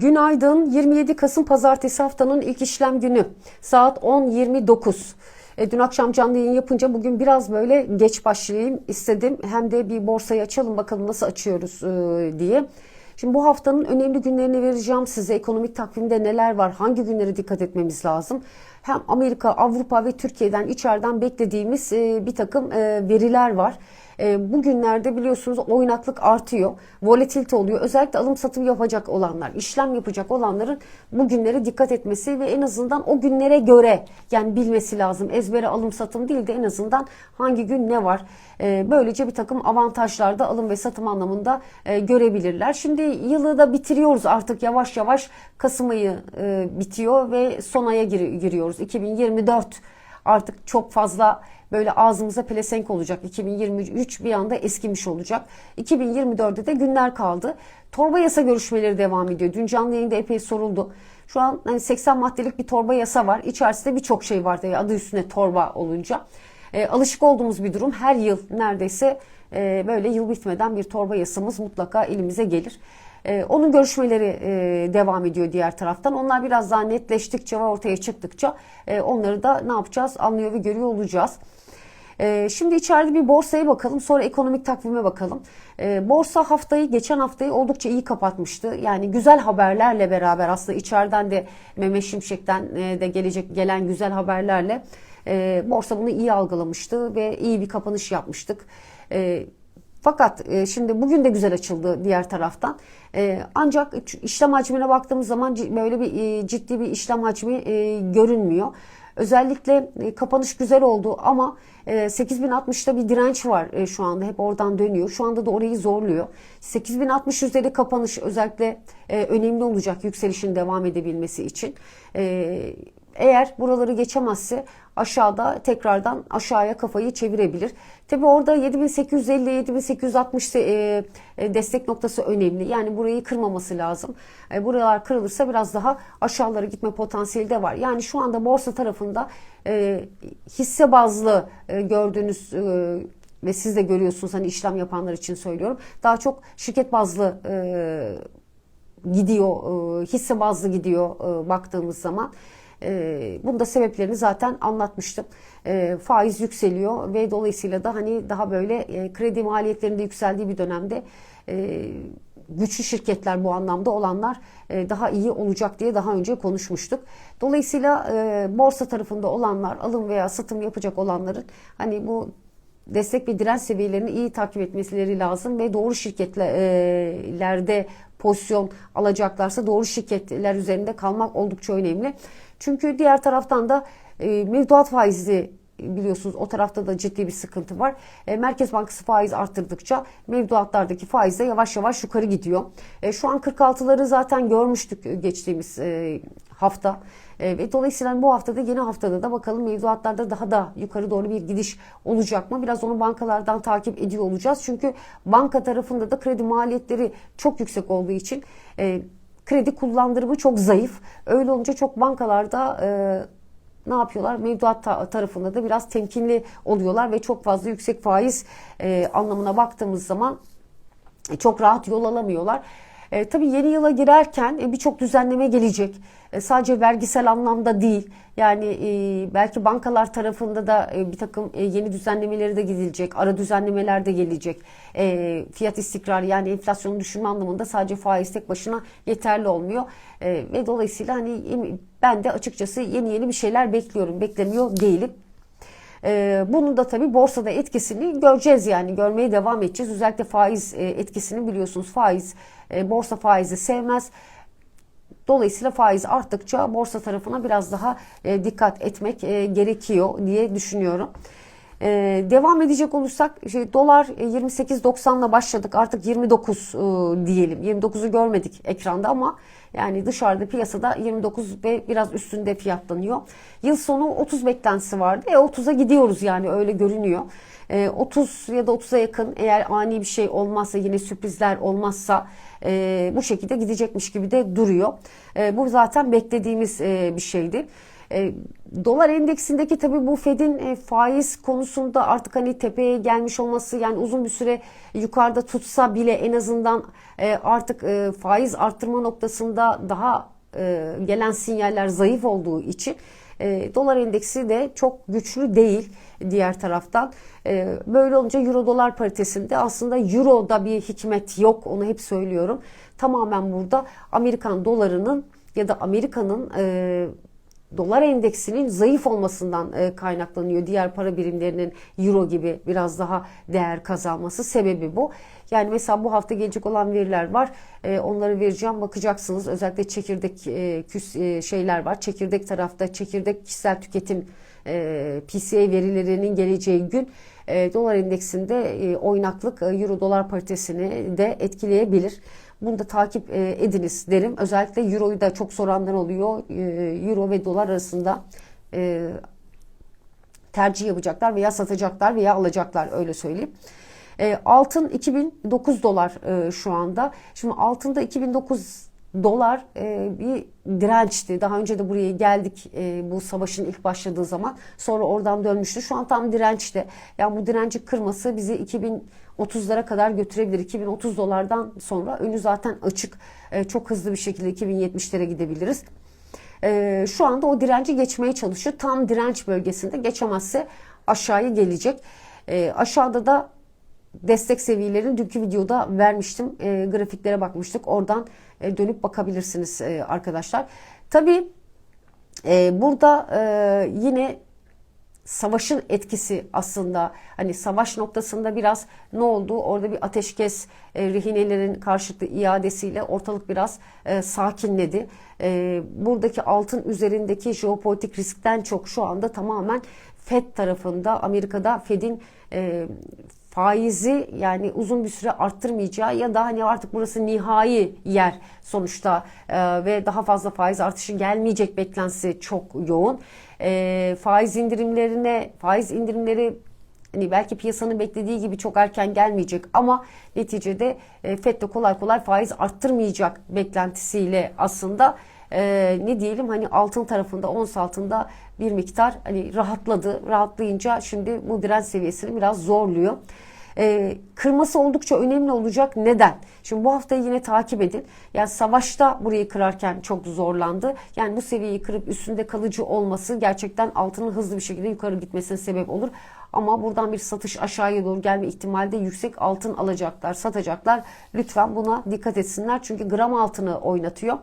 Günaydın. 27 Kasım Pazartesi haftanın ilk işlem günü. Saat 10.29. E, dün akşam canlı yayın yapınca bugün biraz böyle geç başlayayım istedim. Hem de bir borsayı açalım bakalım nasıl açıyoruz e, diye. Şimdi bu haftanın önemli günlerini vereceğim size. Ekonomik takvimde neler var, hangi günlere dikkat etmemiz lazım. Hem Amerika, Avrupa ve Türkiye'den içeriden beklediğimiz e, bir takım e, veriler var. E, bugünlerde biliyorsunuz oynaklık artıyor. Volatilite oluyor. Özellikle alım satım yapacak olanlar, işlem yapacak olanların bugünlere dikkat etmesi ve en azından o günlere göre yani bilmesi lazım. Ezbere alım satım değil de en azından hangi gün ne var. E, böylece bir takım avantajlar da alım ve satım anlamında e, görebilirler. Şimdi yılı da bitiriyoruz artık yavaş yavaş. Kasım ayı bitiyor ve son aya gir- giriyoruz. 2024 artık çok fazla böyle ağzımıza pelesenk olacak. 2023 bir anda eskimiş olacak. 2024'de de günler kaldı. Torba yasa görüşmeleri devam ediyor. Dün canlı yayında epey soruldu. Şu an hani 80 maddelik bir torba yasa var. İçerisinde birçok şey var tabii adı üstüne torba olunca. E, alışık olduğumuz bir durum. Her yıl neredeyse e, böyle yıl bitmeden bir torba yasamız mutlaka elimize gelir. E, onun görüşmeleri e, devam ediyor diğer taraftan. Onlar biraz daha netleştikçe ve ortaya çıktıkça e, onları da ne yapacağız anlıyor ve görüyor olacağız. E, şimdi içeride bir borsaya bakalım sonra ekonomik takvime bakalım. E, borsa haftayı geçen haftayı oldukça iyi kapatmıştı. Yani güzel haberlerle beraber aslında içeriden de Mehmet Şimşek'ten e, de gelecek gelen güzel haberlerle e, borsa bunu iyi algılamıştı ve iyi bir kapanış yapmıştık. E, fakat e, şimdi bugün de güzel açıldı diğer taraftan. E, ancak işlem hacmine baktığımız zaman böyle bir e, ciddi bir işlem hacmi görünmüyor. Özellikle kapanış güzel oldu ama e, 8060'ta bir direnç var şu anda. Hep oradan dönüyor. Şu anda da orayı zorluyor. 8060 üzeri kapanış özellikle önemli olacak yükselişin devam edebilmesi için. Eğer buraları geçemezse aşağıda tekrardan aşağıya kafayı çevirebilir. Tabi orada 7850-7860 e, e, destek noktası önemli. Yani burayı kırmaması lazım. E, buralar kırılırsa biraz daha aşağılara gitme potansiyeli de var. Yani şu anda borsa tarafında hisse bazlı gördüğünüz ve siz de görüyorsunuz hani işlem yapanlar için söylüyorum. Daha çok şirket bazlı gidiyor, hisse bazlı gidiyor baktığımız zaman. E, Bunun da sebeplerini zaten anlatmıştım. E, Faiz yükseliyor ve dolayısıyla da hani daha böyle e, kredi maliyetlerinde yükseldiği bir dönemde e, güçlü şirketler bu anlamda olanlar e, daha iyi olacak diye daha önce konuşmuştuk. Dolayısıyla e, borsa tarafında olanlar, alım veya satım yapacak olanların hani bu destek ve direnç seviyelerini iyi takip etmeleri lazım ve doğru şirketlerde pozisyon alacaklarsa doğru şirketler üzerinde kalmak oldukça önemli. Çünkü diğer taraftan da e, mevduat faizi biliyorsunuz o tarafta da ciddi bir sıkıntı var. E, Merkez Bankası faiz arttırdıkça mevduatlardaki faiz de yavaş yavaş yukarı gidiyor. E, şu an 46'ları zaten görmüştük geçtiğimiz e, hafta. E, ve dolayısıyla bu haftada yeni haftada da bakalım mevduatlarda daha da yukarı doğru bir gidiş olacak mı? Biraz onu bankalardan takip ediyor olacağız. Çünkü banka tarafında da kredi maliyetleri çok yüksek olduğu için e, kredi kullandırımı çok zayıf. Öyle olunca çok bankalarda e, ne yapıyorlar? Mevduat ta- tarafında da biraz temkinli oluyorlar ve çok fazla yüksek faiz e, anlamına baktığımız zaman e, çok rahat yol alamıyorlar. E, tabii yeni yıla girerken e, birçok düzenleme gelecek. E, sadece vergisel anlamda değil. Yani e, belki bankalar tarafında da e, bir takım e, yeni düzenlemeleri de gidilecek. Ara düzenlemeler de gelecek. E, fiyat istikrarı yani enflasyonu düşürme anlamında sadece faiz tek başına yeterli olmuyor. E, ve dolayısıyla hani ben de açıkçası yeni yeni bir şeyler bekliyorum. Beklemiyor değilim. Ee, bunun da tabii borsada etkisini göreceğiz yani görmeye devam edeceğiz. Özellikle faiz e, etkisini biliyorsunuz faiz e, borsa faizi sevmez. Dolayısıyla faiz arttıkça borsa tarafına biraz daha e, dikkat etmek e, gerekiyor diye düşünüyorum. E, devam edecek olursak şey, dolar e, 28.90'la başladık artık 29 e, diyelim 29'u görmedik ekranda ama yani dışarıda piyasada 29 ve biraz üstünde fiyatlanıyor. Yıl sonu 30 beklentisi vardı. E 30'a gidiyoruz yani öyle görünüyor. E, 30 ya da 30'a yakın eğer ani bir şey olmazsa yine sürprizler olmazsa e, bu şekilde gidecekmiş gibi de duruyor. E, bu zaten beklediğimiz e, bir şeydi. E, dolar endeksindeki tabii bu Fed'in e, faiz konusunda artık hani tepeye gelmiş olması yani uzun bir süre yukarıda tutsa bile en azından e, artık e, faiz arttırma noktasında daha e, gelen sinyaller zayıf olduğu için e, dolar endeksi de çok güçlü değil diğer taraftan. E, böyle olunca euro dolar paritesinde aslında euroda bir hikmet yok onu hep söylüyorum. Tamamen burada Amerikan dolarının ya da Amerika'nın e, dolar endeksinin zayıf olmasından e, kaynaklanıyor. Diğer para birimlerinin euro gibi biraz daha değer kazanması sebebi bu. Yani mesela bu hafta gelecek olan veriler var. E, onları vereceğim. Bakacaksınız. Özellikle çekirdek e, küs şeyler var. Çekirdek tarafta çekirdek kişisel tüketim e, PCA verilerinin geleceği gün e, dolar endeksinde e, oynaklık e, euro dolar paritesini de etkileyebilir. Bunu da takip e, ediniz derim. Özellikle Euro'yu da çok soranlar oluyor. E, Euro ve dolar arasında e, tercih yapacaklar veya satacaklar veya alacaklar öyle söyleyeyim. Altın 2009 dolar şu anda. Şimdi altında 2009 dolar bir dirençti. Daha önce de buraya geldik bu savaşın ilk başladığı zaman. Sonra oradan dönmüştü. Şu an tam dirençte. Yani bu direnci kırması bizi 2000 30'lara kadar götürebilir. 2030 dolardan sonra önü zaten açık. E, çok hızlı bir şekilde 2070'lere gidebiliriz. E, şu anda o direnci geçmeye çalışıyor. Tam direnç bölgesinde geçemezse aşağıya gelecek. E, aşağıda da destek seviyelerini dünkü videoda vermiştim. E, grafiklere bakmıştık. Oradan e, dönüp bakabilirsiniz e, arkadaşlar. Tabii e, burada e, yine savaşın etkisi aslında hani savaş noktasında biraz ne oldu? Orada bir ateşkes e, rehinelerin karşılıklı iadesiyle ortalık biraz e, sakinledi. E, buradaki altın üzerindeki jeopolitik riskten çok şu anda tamamen FED tarafında Amerika'da FED'in e, faizi yani uzun bir süre arttırmayacağı ya da hani artık burası nihai yer sonuçta e, ve daha fazla faiz artışı gelmeyecek beklentisi çok yoğun. E, faiz indirimlerine faiz indirimleri hani belki piyasanın beklediği gibi çok erken gelmeyecek ama neticede e, FED de kolay kolay faiz arttırmayacak beklentisiyle aslında e, ne diyelim hani altın tarafında ons altında bir miktar hani rahatladı. Rahatlayınca şimdi bu direnç seviyesini biraz zorluyor. E, kırması oldukça önemli olacak. Neden? Şimdi bu haftayı yine takip edin. Yani savaşta burayı kırarken çok zorlandı. Yani bu seviyeyi kırıp üstünde kalıcı olması gerçekten altının hızlı bir şekilde yukarı gitmesine sebep olur. Ama buradan bir satış aşağıya doğru gelme ihtimali de yüksek altın alacaklar, satacaklar. Lütfen buna dikkat etsinler. Çünkü gram altını oynatıyor.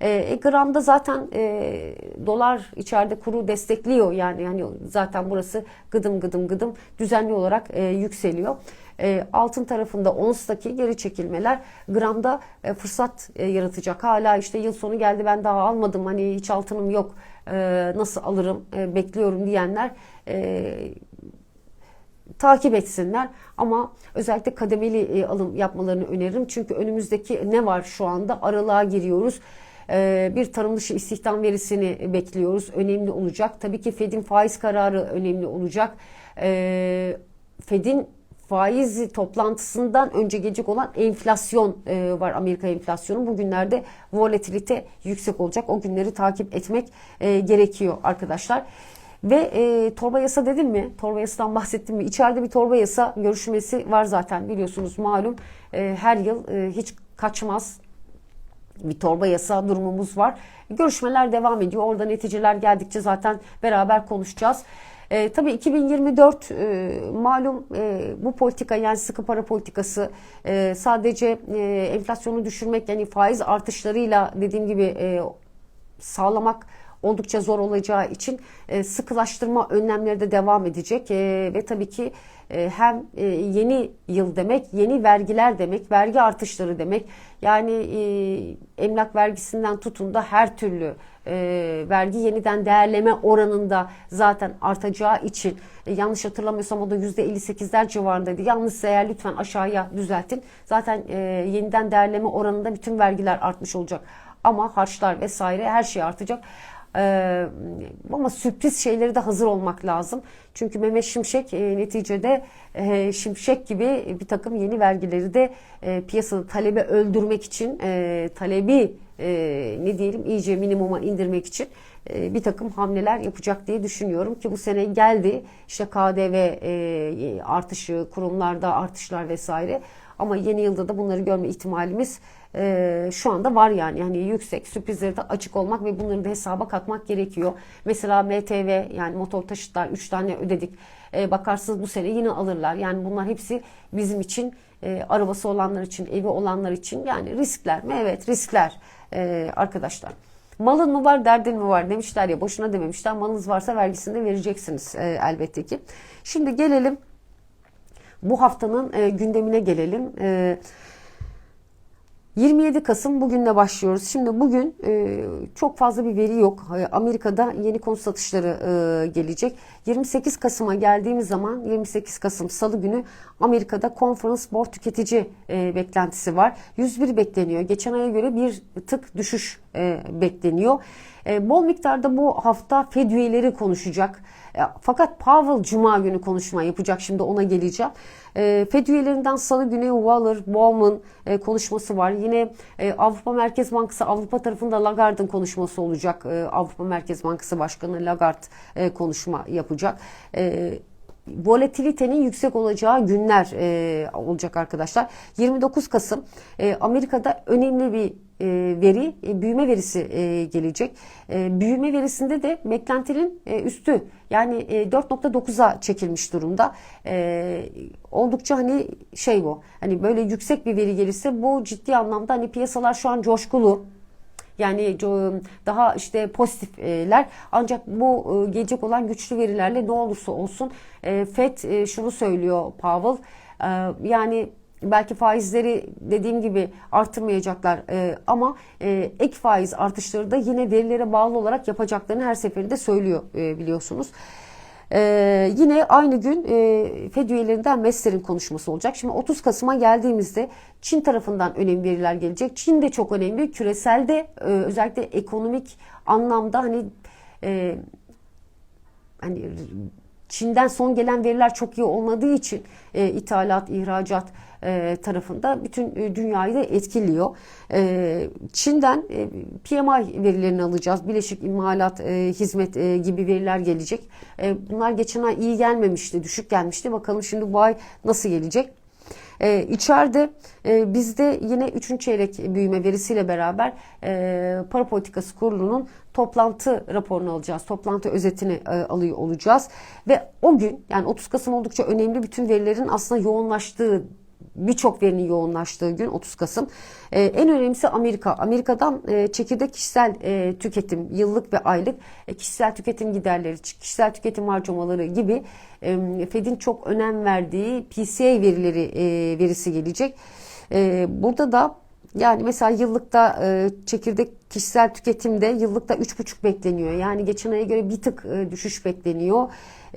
E, e, gramda zaten e, dolar içeride kuru destekliyor yani yani zaten burası gıdım gıdım gıdım düzenli olarak e, yükseliyor. E, altın tarafında onstaki geri çekilmeler gramda e, fırsat e, yaratacak. Hala işte yıl sonu geldi ben daha almadım hani hiç altınım yok e, nasıl alırım e, bekliyorum diyenler e, takip etsinler ama özellikle kademeli e, alım yapmalarını öneririm. Çünkü önümüzdeki ne var şu anda aralığa giriyoruz. Ee, bir tarım dışı istihdam verisini bekliyoruz. Önemli olacak. Tabii ki Fed'in faiz kararı önemli olacak. Ee, Fed'in faiz toplantısından önce gelecek olan enflasyon e, var Amerika enflasyonu. Bugünlerde volatilite yüksek olacak. O günleri takip etmek e, gerekiyor arkadaşlar. Ve e, torba yasa dedim mi? Torba yasadan bahsettim mi? İçeride bir torba yasa görüşmesi var zaten biliyorsunuz malum. E, her yıl e, hiç kaçmaz bir torba yasa durumumuz var. Görüşmeler devam ediyor. Orada neticeler geldikçe zaten beraber konuşacağız. E, tabii 2024 e, malum e, bu politika yani sıkı para politikası e, sadece e, enflasyonu düşürmek yani faiz artışlarıyla dediğim gibi e, sağlamak oldukça zor olacağı için e, sıkılaştırma önlemleri de devam edecek e, ve tabii ki e, hem yeni yıl demek, yeni vergiler demek, vergi artışları demek. Yani emlak vergisinden tutun da her türlü vergi yeniden değerleme oranında zaten artacağı için yanlış hatırlamıyorsam o da %58'ler civarındaydı. Yalnız eğer lütfen aşağıya düzeltin. Zaten yeniden değerleme oranında bütün vergiler artmış olacak. Ama harçlar vesaire her şey artacak. Ee, ama sürpriz şeyleri de hazır olmak lazım. Çünkü Mehmet Şimşek e, neticede e, Şimşek gibi bir takım yeni vergileri de e, piyasada talebi öldürmek için, e, talebi e, ne diyelim iyice minimuma indirmek için e, bir takım hamleler yapacak diye düşünüyorum ki bu sene geldi işte KDV e, artışı, kurumlarda artışlar vesaire ama yeni yılda da bunları görme ihtimalimiz e, şu anda var yani. Yani yüksek sürprizlere de açık olmak ve bunları da hesaba katmak gerekiyor. Mesela MTV yani motor taşıtlar 3 tane ödedik. E, bakarsınız bu sene yine alırlar. Yani bunlar hepsi bizim için e, arabası olanlar için, evi olanlar için yani riskler mi? Evet riskler e, arkadaşlar. Malın mı var, derdin mi var demişler ya boşuna dememişler. Malınız varsa vergisini de vereceksiniz e, elbette ki. Şimdi gelelim bu haftanın e, gündemine gelelim. E, 27 Kasım bugünle başlıyoruz. Şimdi bugün e, çok fazla bir veri yok. E, Amerika'da yeni konut satışları e, gelecek. 28 Kasım'a geldiğimiz zaman 28 Kasım Salı günü Amerika'da Conference Board tüketici e, beklentisi var. 101 bekleniyor. Geçen aya göre bir tık düşüş e, bekleniyor. E, bol miktarda bu hafta Fed üyeleri konuşacak. E, fakat Powell Cuma günü konuşma yapacak. Şimdi ona geleceğim. E, Fed üyelerinden salı günü Waller, Bowman e, konuşması var. Yine Avrupa Merkez Bankası Avrupa tarafında Lagarde'ın konuşması olacak. Avrupa Merkez Bankası Başkanı Lagarde konuşma yapacak. Volatilitenin yüksek olacağı günler e, olacak arkadaşlar. 29 Kasım e, Amerika'da önemli bir e, veri, e, büyüme verisi e, gelecek. E, büyüme verisinde de beklentinin e, üstü yani e, 4.9'a çekilmiş durumda. E, oldukça hani şey bu. Hani böyle yüksek bir veri gelirse bu ciddi anlamda hani piyasalar şu an coşkulu. Yani daha işte pozitifler ancak bu e, gelecek olan güçlü verilerle ne olursa olsun e, FED e, şunu söylüyor Powell yani belki faizleri dediğim gibi artırmayacaklar ama ek faiz artışları da yine verilere bağlı olarak yapacaklarını her seferinde söylüyor biliyorsunuz. Ee, yine aynı gün e, FED üyelerinden Messer'in konuşması olacak. Şimdi 30 Kasım'a geldiğimizde Çin tarafından önemli veriler gelecek. Çin de çok önemli. Küreselde e, özellikle ekonomik anlamda hani e, hani Çin'den son gelen veriler çok iyi olmadığı için e, ithalat, ihracat e, tarafında bütün e, dünyayı da etkiliyor. E, Çin'den e, PMI verilerini alacağız. Bileşik imalat, e, hizmet e, gibi veriler gelecek. E, bunlar geçen ay iyi gelmemişti, düşük gelmişti. Bakalım şimdi bu ay nasıl gelecek? E, içeride e, bizde yine 3. çeyrek büyüme verisiyle beraber e, para politikası kurulunun toplantı raporunu alacağız. Toplantı özetini e, alıyor olacağız. Ve o gün yani 30 Kasım oldukça önemli bütün verilerin aslında yoğunlaştığı birçok verinin yoğunlaştığı gün 30 Kasım. Ee, en önemlisi Amerika. Amerika'dan e, çekirdek kişisel e, tüketim, yıllık ve aylık e, kişisel tüketim giderleri, kişisel tüketim harcamaları gibi e, Fed'in çok önem verdiği PCA verileri e, verisi gelecek. E, burada da yani mesela yıllıkta e, çekirdek kişisel tüketimde yıllıkta 3,5 bekleniyor. Yani geçen aya göre bir tık e, düşüş bekleniyor.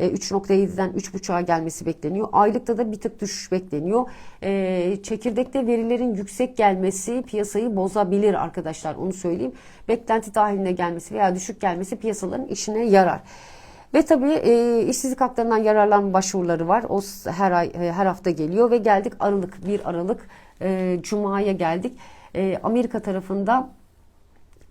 3.7'den e, 3.5'a gelmesi bekleniyor. Aylıkta da bir tık düşüş bekleniyor. E, çekirdekte verilerin yüksek gelmesi piyasayı bozabilir arkadaşlar onu söyleyeyim. Beklenti dahiline gelmesi veya düşük gelmesi piyasaların işine yarar. Ve tabii e, işsizlik haklarından yararlanma başvuruları var. O her ay e, her hafta geliyor ve geldik Aralık 1 Aralık e, Cuma'ya geldik. E, Amerika tarafında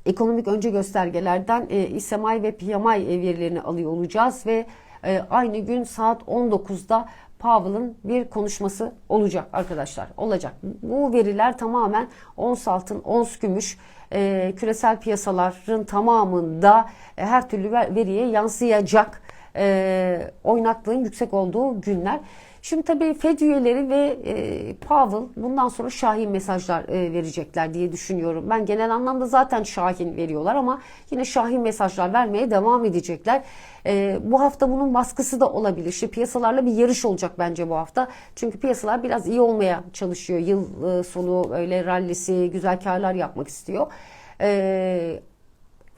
ekonomik önce göstergelerden e, SMI ve PMI verilerini alıyor olacağız ve e, aynı gün saat 19'da Powell'ın bir konuşması olacak arkadaşlar. Olacak. Bu veriler tamamen ons altın, ons gümüş, e, küresel piyasaların tamamında e, her türlü veriye yansıyacak e, oynaklığın yüksek olduğu günler. Şimdi tabii Fed üyeleri ve e, Powell bundan sonra şahin mesajlar e, verecekler diye düşünüyorum. Ben genel anlamda zaten şahin veriyorlar ama yine şahin mesajlar vermeye devam edecekler. E, bu hafta bunun baskısı da olabilir. İşte piyasalarla bir yarış olacak bence bu hafta. Çünkü piyasalar biraz iyi olmaya çalışıyor. Yıl e, sonu öyle rallisi, güzel karlar yapmak istiyor. E,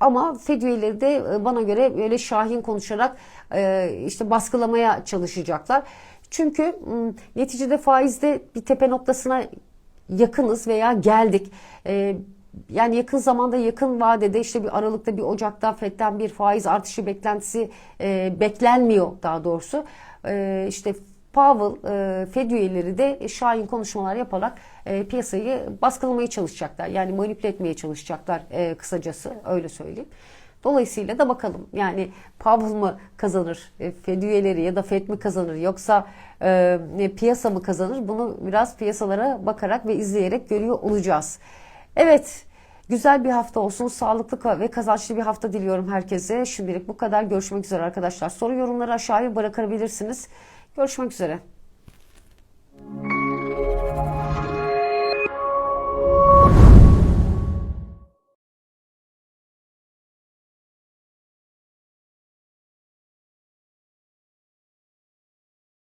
ama Fed üyeleri de e, bana göre böyle şahin konuşarak e, işte baskılamaya çalışacaklar. Çünkü neticede faizde bir tepe noktasına yakınız veya geldik. E, yani yakın zamanda yakın vadede işte bir Aralık'ta bir Ocak'ta FED'den bir faiz artışı beklentisi beklenmiyor daha doğrusu. İşte Powell, e, Fed üyeleri de şahin konuşmalar yaparak e, piyasayı baskılamaya çalışacaklar. Yani manipüle etmeye çalışacaklar e, kısacası öyle söyleyeyim. Dolayısıyla da bakalım yani Powell mı kazanır, e, Fed üyeleri ya da Fed mi kazanır yoksa e, piyasa mı kazanır bunu biraz piyasalara bakarak ve izleyerek görüyor olacağız. Evet güzel bir hafta olsun, sağlıklı ve kazançlı bir hafta diliyorum herkese. Şimdilik bu kadar görüşmek üzere arkadaşlar. Soru yorumları aşağıya bırakabilirsiniz. Görüşmek üzere.